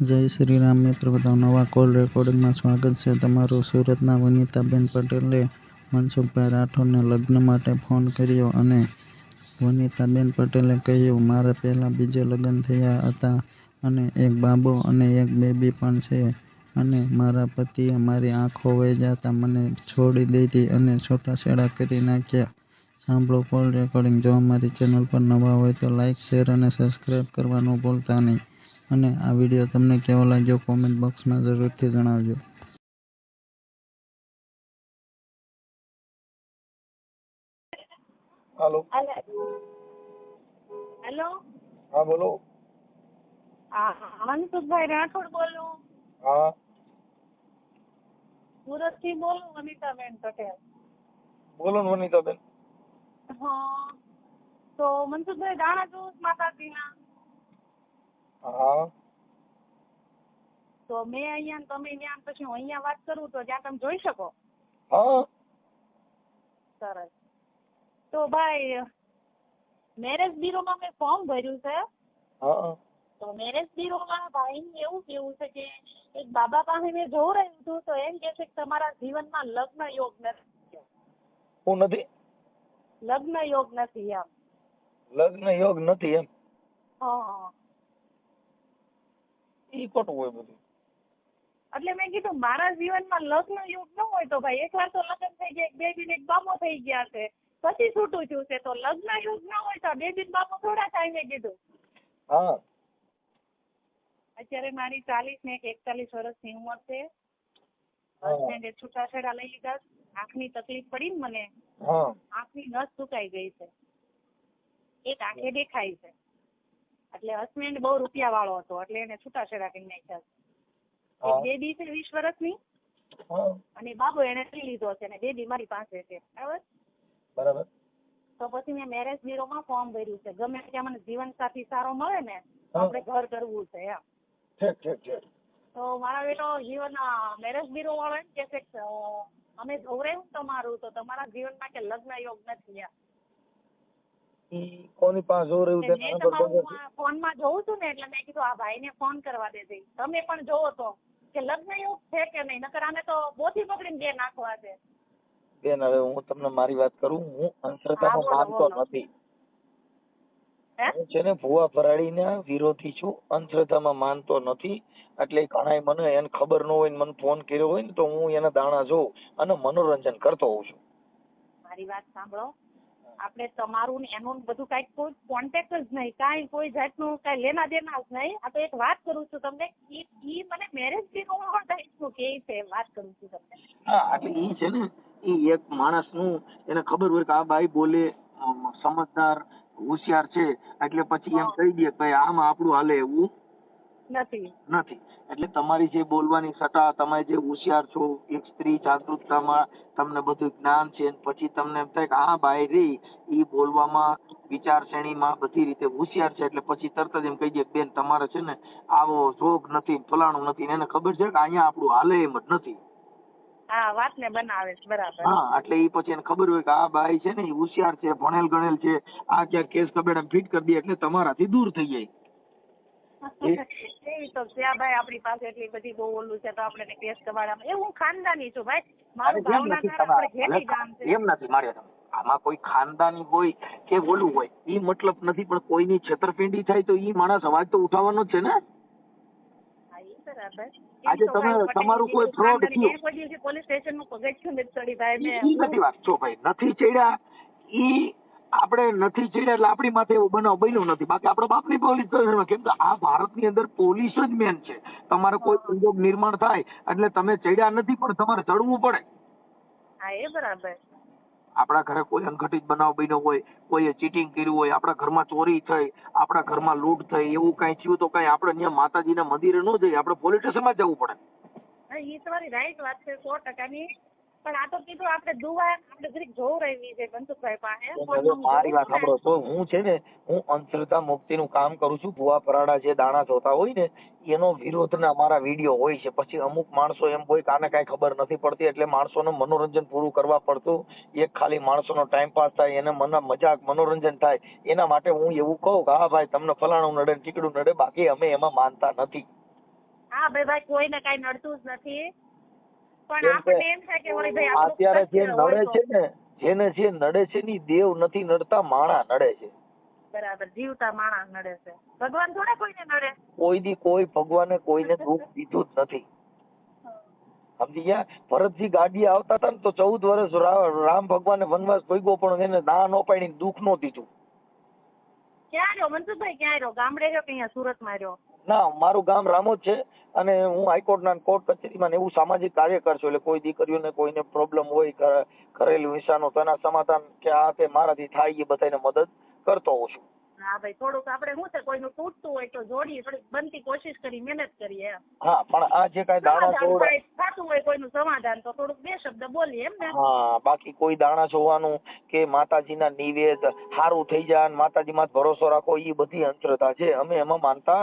જય શ્રી રામ મિત્રો બધા નવા કોલ રેકોર્ડિંગમાં સ્વાગત છે. તમારું સુરતના વનિતાબેન પટેલે મનસુખભાઈ રાઠોડને લગ્ન માટે ફોન કર્યો અને વનિતાબેન પટેલે કહ્યું, મારા પહેલાં બીજે લગ્ન થયા હતા અને એક બાબો અને એક બેબી પણ છે અને મારા પતિએ મારી આંખો વહી જતા મને છોડી દીધી અને છૂટાછેડા કરી નાખ્યા. સાંભળો કોલ રેકોર્ડિંગ. જો અમારી ચેનલ પર નવા હોય તો લાઇક શેર અને સબસ્ક્રાઈબ કરવાનું ભૂલતા નહીં. અને આ વીડિયો તમને કેવો લાગ્યો કોમેન્ટ બોક્સમાં જરૂરથી જણાવજો. હેલો. હેલો. હા બોલો. હા મનસુખભાઈ રાઠોડ બોલું. હા. સુરતથી બોલું વનિતાબેન પટેલ. બોલો ને વનિતાબેન. હા. તો મનસુખભાઈ દાણા જોઉં માતાજીના. હા. તો મેં અહીંયા ને તમે ત્યાં ને પછી હું અહીંયા વાત કરું તો ત્યાં તમે જોઈ શકો. હા. સરસ. તો ભાઈ મેરેજ બ્યુરોમાં મેં ફોર્મ ભર્યું છે. હા. તો મેરેજ બ્યુરોમાં ભાઈ એવું કેવું છે કે એક બાબા પાસે મેં જોઉં રહ્યું હતું તો એમ કે છે કે તમારા જીવનમાં લગ્ન યોગ નથી. હું નથી. લગ્ન યોગ નથી એમ. લગ્ન યોગ નથી એમ. હા. ઈ ખોટું હોય બધું. એટલે મેં કીધું મારા જીવનમાં લગ્ન યુગ ન હોય તો ભાઈ એકવાર તો લગ્ન થઈ ગયા બેબી ને બામો થઈ ગયા છે. પછી છૂટું થયું છે. તો લગ્ન યુગ ન હોય તો બેબી બામો થોડા થાય મેં કીધું. હા. અત્યારે મારી ચાલીસ ને એક એકતાલીસ વર્ષની ઉંમર છે. હસબન્ડે છૂટાછેડા લઈ લીધા. આંખની તકલીફ પડી ને મને. આંખની નસ સુકાઈ ગઈ છે. એક આંખે દેખાય છે. એટલે હસબન્ડ બહુ રૂપિયા વાળો હતો એટલે એને છૂટાછેડા કરી નાખ્યા. બેબી છે વીસ વર્ષની. અને બાબો એને લઈ લીધો છે અને બેબી મારી પાસે છે. બરાબર? બરાબર. તો પછી મેં મેરેજ બ્યુરોમાં ફોર્મ ભર્યું છે. ગમે ત્યાં મને જીવન સાથી સારો મળે ને તો આપણે ઘર કરવું છે એમ. ઠીક ઠીક ઠીક. તો મારા બેટો જીવન મેરેજ બ્યુરો વાળો એમ કે છે અમે જોવરાયું તમારું તો તમારા જીવનમાં કે લગ્ન યોગ નથી એમ. કોની પાસે જોર રહ્યું એટલે તેના મેં નંબર ખબર છે? ફોનમાં જોઉં છું ને એટલે મેં કીધું આ ભાઈને ફોન કરવા દેજે તમે પણ જોવો તો કે લગ્ન યોગ છે કે નહીં? નકર આને તો બોથી પકડીને બે નાખવા છે. બેન હવે હું તમને મારી વાત કરું હું અંધશ્રદ્ધામાં માનતો નથી. હું? છે ને ભુવા ફરાડીના વિરોધી છું અંધશ્રદ્ધામાં માનતો નથી. એટલે ઘણાય મને એને ખબર ન હોય ને મને ફોન કર્યો હોય ને તો હું એના દાણા જોઉં અને મનોરંજન કરતો હોઉં છું. મારી વાત સાંભળો. આપણે તમારું ને એનું બધું કંઈક કોઈ કોન્ટેક્ટ જ નહીં કાંઈ કોઈ જાતનું કાંઈ લેના દેના જ નહીં. આ તો એક વાત કરું છું તમને ઈ ઈ મને મેરેજ બ્યુરોમાં છું કે છે વાત કરું છું તમને. હા એટલે ઈ છે ને ઈ એક માણસનું એને ખબર હોય કે આ ભાઈ બોલે સમજદાર હોશિયાર છે એટલે પછી એમ કહી દે કે આમાં આપણું હાલે એવું. નથી. નથી. એટલે તમારી જે બોલવાની સટા તમે જે હોશિયાર છો એક સ્ત્રી જાગૃતતામાં તમને બધું જ્ઞાન છે પછી તમને એમ થાય કે આ ભાઈ રહી ઈ બોલવામાં વિચારશ્રેણીમાં બધી રીતે હોશિયાર છે. એટલે પછી તરત જ એમ કહી દે બેન તમારે છે ને આવો જોગ નથી ફલાણું નથી. એને ખબર છે કે અહીંયા આપણું હાલે એમ જ નથી. હા વાતને બનાવે છે બરાબર. હા એટલે ઈ પછી એને ખબર હોય કે આ ભાઈ છે ને હોશિયાર છે ભણેલ ગણેલ છે આ ક્યાંક કેસ કબેડા ફિટ કરી દે એટલે તમારાથી દૂર થઈ જાય. તો ત્યાં ભાઈ આપણી પાસે એટલી બધી બહુ ઓલું છે તો આપણે કેસ કબાડામાં એ હું ખાનદાની છું ભાઈ. મારું ભાવનગર ઘેટી ગામ છે. એમ નથી મારે આમાં કોઈ ખાનદાની હોય કે ઓલું હોય ઈ મતલબ નથી પણ કોઈની છેતરપિંડી થાય તો ઈ માણસ અવાજ તો ઉઠાવવાનો જ છે ને? આજે તમે- તમારું કોઈ ફ્રોડ થયું. પોલીસ સ્ટેશનનું પગથિયું નથી ચડી ભાઈ મેં નથી વાત. છો ભાઈ નથી ચડ્યા ઈ આપણે નથી ચડ્યા એટલે આપણી માથે એવો બનાવ બન્યો નથી. બાકી આપણા બાપની પોલીસ સ્ટેશનમાં કેમ કે આ ભારતની અંદર પોલીસ જ મેન છે. તમારે કોઈ સંજોગ નિર્માણ થાય એટલે તમે ચડ્યા નથી પણ તમારે ચડવું પડે. હા એ બરાબર. આપણા ઘરે કોઈ અનઘટિત બનાવ બન્યો હોય કોઈએ ચીટિંગ કર્યું હોય આપણા ઘરમાં ચોરી થઈ આપણા ઘરમાં લૂંટ થઈ એવું કઈ થયું તો કઈ આપણે ત્યાં માતાજીના મંદિરે ન જઈએ આપણે પોલીસ સ્ટેશનમાં જવું પડે. એ તમારી રાઈટ વાત છે સો ટકાની. પણ આ તો કીધું આપણે દુવા આપણે જરીક જોવું રહેવી છે મનસુખભાઈ પાસે. મારી વાત સાંભળો. તો હું છે ને હું અંધશ્રદ્ધા મુક્તિનું કામ કરું છું. ભુવા પરાડા જે દાણા જોતા હોય ને એનો વિરોધના અમારા વીડિયો હોય છે. પછી અમુક માણસો એમ હોય કાને કઈ ખબર નથી પડતી એટલે માણસોનું મનોરંજન પૂરું કરવા પડતું. એક ખાલી માણસોનો ટાઈમ પાસ થાય એને મને મજાક મનોરંજન થાય. એના માટે હું એવું કહું કે હા ભાઈ તમને ફલાણું નડે ને ટીકડું નડે બાકી અમે એમાં માનતા નથી. હા ભાઈ ભાઈ કોઈને કઈ નડતું જ નથી. અત્યારે જે નડે છે ને જેને જે નડે છે ની દેવ નથી નડતા માણા નડે છે. બરાબર જીવતા માણા નડે છે. ભગવાન થોડા કોઈને નડે? કોઈ દી કોઈ ભગવાને કોઈને દુઃખ દીધું જ નથી. સમજી ગયા? ભરતજી ગાડી આવતા હતા ને તો ચૌદ વર્ષ રામ ભગવાને વનવાસ ભોગવો પણ એને ના નો પાડી દુઃખ નો દીધું. ક્યાં રહ્યો? મનસુખભાઈ ક્યાં રહ્યો? ગામડે રહ્યો કે અહીંયા સુરતમાં રહ્યો? ના મારું ગામ રામોદ છે અને હું હાઈકોર્ટના કોર્ટ કચેરીમાં ને એવું સામાજિક કાર્યકર છું એટલે કોઈ દીકરીઓને કોઈને પ્રોબ્લેમ હોય કરેલું હિંસાનો તો એના સમાધાન કે આ તે મારાથી થાય એ બધાને મદદ કરતો હોઉં છું. હા ભાઈ થોડુંક આપણે શું છે કોઈનું તૂટતું હોય તો જોડી થોડીક બનતી કોશિશ કરી મહેનત કરીએ હા પણ આ જે કાંઈ દાણા સમાધાન થતું હોય કોઈનું સમાધાન તો થોડુંક બે શબ્દ બોલીએ એમ ને. હા બાકી કોઈ દાણા જોવાનું કે માતાજીના નિવેદ સારું થઈ જાય માતાજી માં ભરોસો રાખો એ બધી અંતરતા છે. અમે એમાં માનતા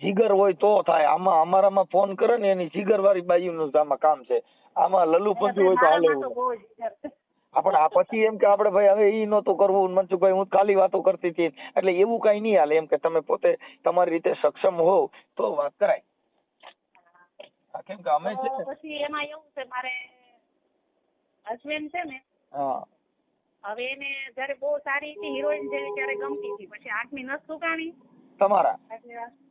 જીગર હોય તો થાય. આમાં અમારામાં ફોન કરે ને એની જીગર વાળી બાયુનું નું આમાં કામ છે. આમાં લલ્લુ પંચી હોય તો હાલે. આપણે આ પછી એમ કે આપણે ભાઈ હવે ઈ નહોતું કરવું. મનસુખભાઈ હું ખાલી વાતો કરતી હતી. એટલે એવું કઈ નહીં હાલે. એમ કે તમે પોતે તમારી રીતે સક્ષમ હોવ તો વાત કરાય. કેમ કે અમે છે પછી એમાં એવું છે મારે હસબન્ડ છે ને હા. હવે એને જયારે બહુ સારી હતી હિરોઈન જેવી ત્યારે ગમતી હતી. પછી આઠમી નસ સુકાણી. તમારા? એટલે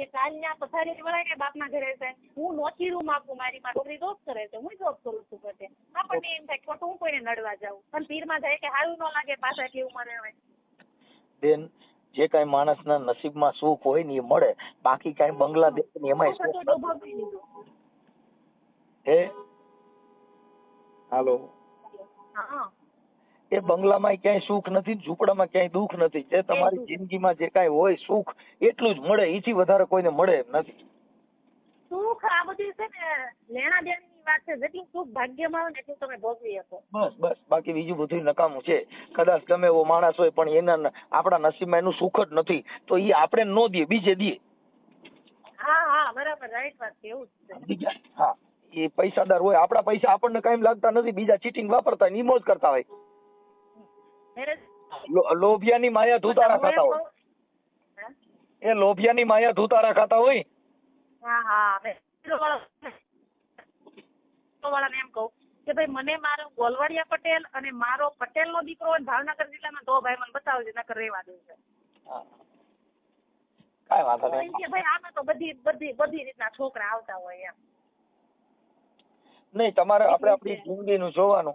કે કાલ ના પથારી વળાય કે બાપના ઘરે છે. હું નોખી રૂમ આપું મારી માં છોકરી જોબ કરે છે. હું જોબ કરું છું બધે. આપણને એમ થાય ખોટું હું કોઈને નડવા જાઉં. પણ પીરમાં જાય કે સારું ન લાગે પાછા એટલી ઉંમરે હવે. બેન જે કાંઈ માણસના નસીબમાં સુખ હોય ને એ મળે. બાકી કઈ બંગલા દેશ ને લીધું. હે? હાલો. હા. એ બંગલામાં ક્યાંય સુખ નથી ઝૂંપડામાં ક્યાંય દુઃખ નથી. જે તમારી જિંદગીમાં જે કાંઈ હોય સુખ એટલું જ મળે. એથી વધારે કોઈને મળે એમ નથી. સુખ આ બધી છે ને લેણા દેણાની વાત છે. જેટલું સુખ ભાગ્યમાં ને એટલું તમે ભોગવી શકો. બસ બસ. બાકી બીજું બધું નકામું છે. કદાચ ગમે એવો માણસ હોય પણ એના આપણા નસીબમાં એનું સુખ જ નથી. તો એ આપણે નો દઈએ બીજે દઈએ. હા હા બરાબર. રાઈટ વાત છે એવું જ છે. હા. એ પૈસાદાર હોય આપણા પૈસા આપણને કાંઈ લાગતા નથી. બીજા ચીટિંગ વાપરતા હોય ને મોજ કરતા હોય. લોભિયાની માયા ધૂતારા ખાતા હોય. એ લોભિયાની માયા ધૂતારા ખાતા હોય? હા એમ કહું કે ભાઈ મને મારો ગોલવાડિયા પટેલ અને મારો પટેલનો દીકરો હોય ને ભાવનગર જિલ્લામાં તો ભાઈ મને બતાવજો નકર રહેવા દેજો છે. કઈ વાંધો તો નહીં કે ભાઈ આમાં તો બધી બધી બધી રીતના છોકરા આવતા હોય એમ. નહીં તમારે આપણે આપણી જિંદગી જિંદગીનું જોવાનું.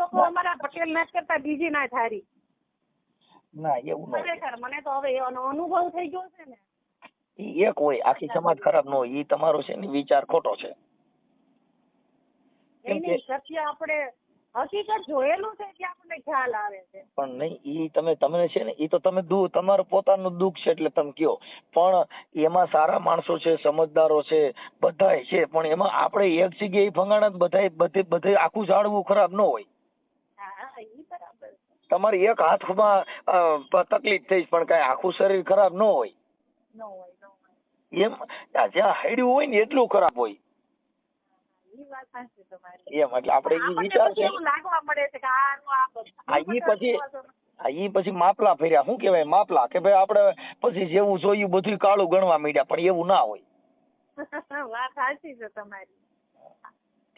તો અમારા પટેલ ના કરતા બીજી ના થારી ના એવું ખરેખર મને તો હવે એનો અનુભવ થઈ ગયો છે ને. ઈ એક હોય આખી સમાજ ખરાબ નો હોય ઈ તમારો છે ને વિચાર ખોટો છે. સત્ય આપણે હકીકત જોયેલું છે કે આપણને ખ્યાલ આવે છે. પણ નહીં ઈ તમે તમને છે ને ઈ તો તમે દુ તમારું પોતાનું દુઃખ છે એટલે તમે કયો. પણ એમાં સારા માણસો છે સમજદારો છે બધાય છે પણ એમાં આપણે એક જગ્યાએ ફંગાણા બધાય બધે બધે આખું ઝાડવું ખરાબ ન હોય. તમારી એક હાથમાં તકલીફ થઈ પણ કઈ આખું શરીર ખરાબ ન હોય. એમ જ્યાં હૈડ્યું હોય ને એટલું ખરાબ હોય. એમ એટલે આપણે એ વિચાર છે. પછી- પછી માપલા ફેર્યા. શું કેવાય માપલા? કે ભાઈ આપણે પછી જેવું જોયું બધું કાળું ગણવા માંડ્યા પણ એવું ના હોય. વાત સાચી છે તમારી.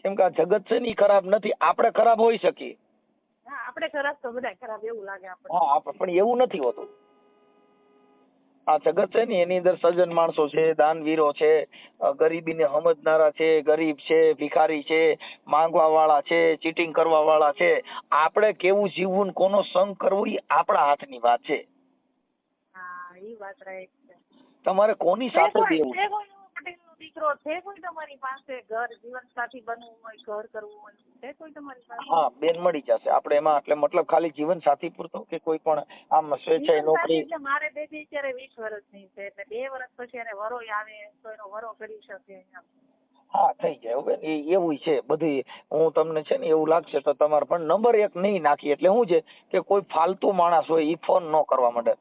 કેમ કે આ જગત છે ને ખરાબ નથી. આપણે ખરાબ હોઈ શકીએ. હા આપણે ખરાબ તો બધા ખરાબ એવું લાગે આપણે હા આપણે પણ એવું નથી હોતું. આ જગત છે ને એની અંદર સજ્જન માણસો છે દાનવીરો છે ગરીબીને સમજનારા છે ગરીબ છે ભિખારી છે માંગવા વાળા છે ચીટિંગ કરવા વાળા છે. આપણે કેવું જીવવું ને કોનો સંગ કરવો એ આપણા હાથની વાત છે. તમારે કોની સાથે કોઈ દીકરો છે કોઈ તમારી પાસે? ઘર જીવનસાથી બનવું હોય ઘર કરવું હોય છે કોઈ તમારી પાસે? હા બેન મળી જશે. આપણે એમાં એટલે મતલબ ખાલી જીવન સાથી પૂરતો કે કોઈ પણ આમ સ્વેચ્છાએ નોકરી? એટલે મારે બેબી અત્યારે 20 વર્ષની છે એટલે બે વર્ષ પછી એને વરોય આવે તો એનો વરો કરી શકે હા થઈ જાય. હવે એ એવું છે બધી હું તમને છે ને એવું લાગશે તો તમારે પણ નંબર એક નહીં નાખી. એટલે શું છે કે કોઈ ફાલતુ માણસ હોય એ ફોન ન કરવા માંડે.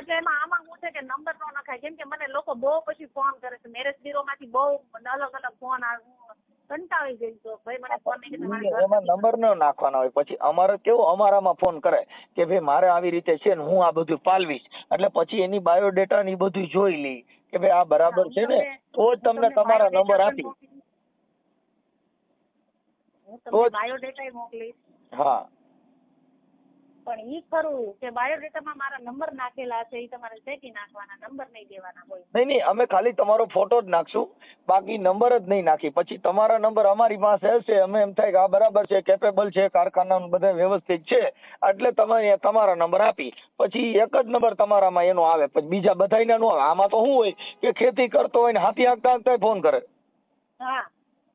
એટલે એમાં આમાં શું છે કે નંબર નો નખાય. કેમ કે મને લોકો બહુ પછી ફોન કરે છે. મેરેજ બ્યુરો માંથી બહુ અલગ અલગ ફોન આવે કંટાળી ગઈ તો ભાઈ મને ફોન નહીં કે તમારે ઈ ઘર એમાં નંબર ન નાખવાના હોય. પછી અમારે કેવું? અમારામાં ફોન કરે કે ભાઈ મારે આવી રીતે છે ને હું આ બધું પાલવીશ. એટલે પછી એની બાયોડેટા ને ઈ બધું જોઈ લઈ કે ભાઈ આ બરાબર છે ને? તો જ તમને તમારા નંબર આપી. તો બાયોડેટા મોકલીશ. હા. પણ ઈ ખરું કે બાયોડેટામાં મારા નંબર નાખેલા છે ઈ તમારે ચેકી નાખવાના નંબર નહીં દેવાના હોય. નહીં નહીં અમે ખાલી તમારો ફોટો જ નાખશું બાકી નંબર જ નહીં નાખી. પછી તમારા નંબર અમારી પાસે હશે અમે એમ થાય કે આ બરાબર છે કેપેબલ છે કારખાના બધા વ્યવસ્થિત છે એટલે તમે તમારા નંબર આપી. પછી એક જ નંબર તમારામાં એનો આવે પછી બીજા બધાયના નો આવે. આમાં તો શું હોય કે ખેતી કરતો હોય ને હાથી હાંકતા હાંકતા ફોન કરે. હા.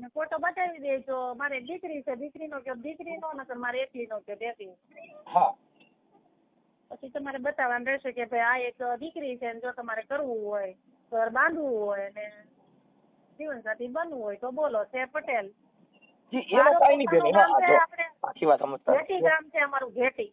અને ફોટો બતાવી દેજો. મારે દીકરી છે દીકરીનો કે દીકરીનો નકર મારે એકલીનો કે બેટી હા. પછી તમારે બતાવવાનું રહેશે કે ભાઈ આ એક દીકરી છે ને જો તમારે કરવું હોય ઘર બાંધવું હોય ને જીવનસાથી બનવું હોય તો બોલો છે પટેલ. જી એમાં કાઈ નહીં બેન એમાં આખી વાત સમજતા ઘેટી ગામ છે અમારું ઘેટી.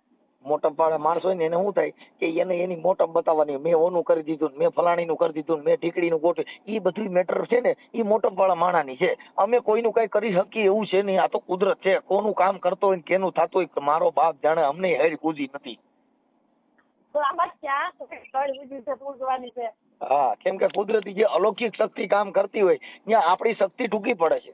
મોટપ વાળા માણસ હોય ને એને શું થાય કે એને એની મોટમ બતાવવાની મેં ઓનું કરી દીધું ને મેં ફલાણીનું કરી દીધું મેં ઢીકડીનું ગોઠવ્યું. એ બધી મેટર છે ને એ મોટમ પાડા માણાની છે. અમે કોઈનું કઈ કરી શકીએ એવું છે નહીં. આ તો કુદરત છે. કોનું કામ કરતો હોય ને કેનું થતું હોય મારો બાપ જાણે અમને હેર કૂદી નથી. હા કેમ કે કુદરતી જે અલૌકિક શક્તિ કામ કરતી હોય ત્યાં આપણી શક્તિ ટૂંકી પડે છે.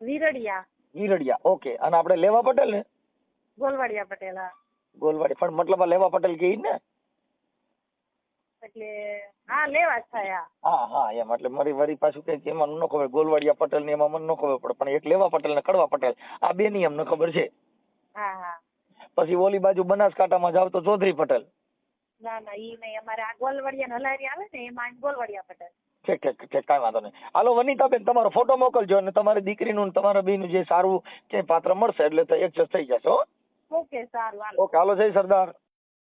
વીરડિયા. વિરડિયા ઓકે. અને આપણે લેવા પટેલ ને? ગોલવાડિયા પટેલ હા. ગોલવાડી પણ મતલબ આ લેવા પટેલ કે ઈ જ ને? એટલે હા લેવા થયા હા. હા એમ. એટલે મારી વરી પાછું કઈ એમાં ન ખબર. ગોલવાડિયા પટેલ ને એમાં મને ન ખબર પડે. પણ એક લેવા પટેલ ને કડવા પટેલ. આ બે ની એમને ખબર છે. હા હા. પછી ઓલી બાજુ બનાસકાંઠામાં જાવ તો ચૌધરી પટેલ. ના ના ઈ નહીં. અમારે આ ગોલવાડિયા ને હલારી આવે ને એમાં ગોલવાડિયા પટેલ. ઠીક ઠીક ઠીક કાંઈ વાંધો નહીં. હાલો વનિતાબેન તમારો ફોટો મોકલજો અને તમારી દીકરીનું ને તમારા બેનું જે સારું જે પાત્ર મળશે એટલે તો એડજસ્ટ થઈ જશે હો. ઓકે સારું હાલો. ઓકે હાલો જય સરદાર.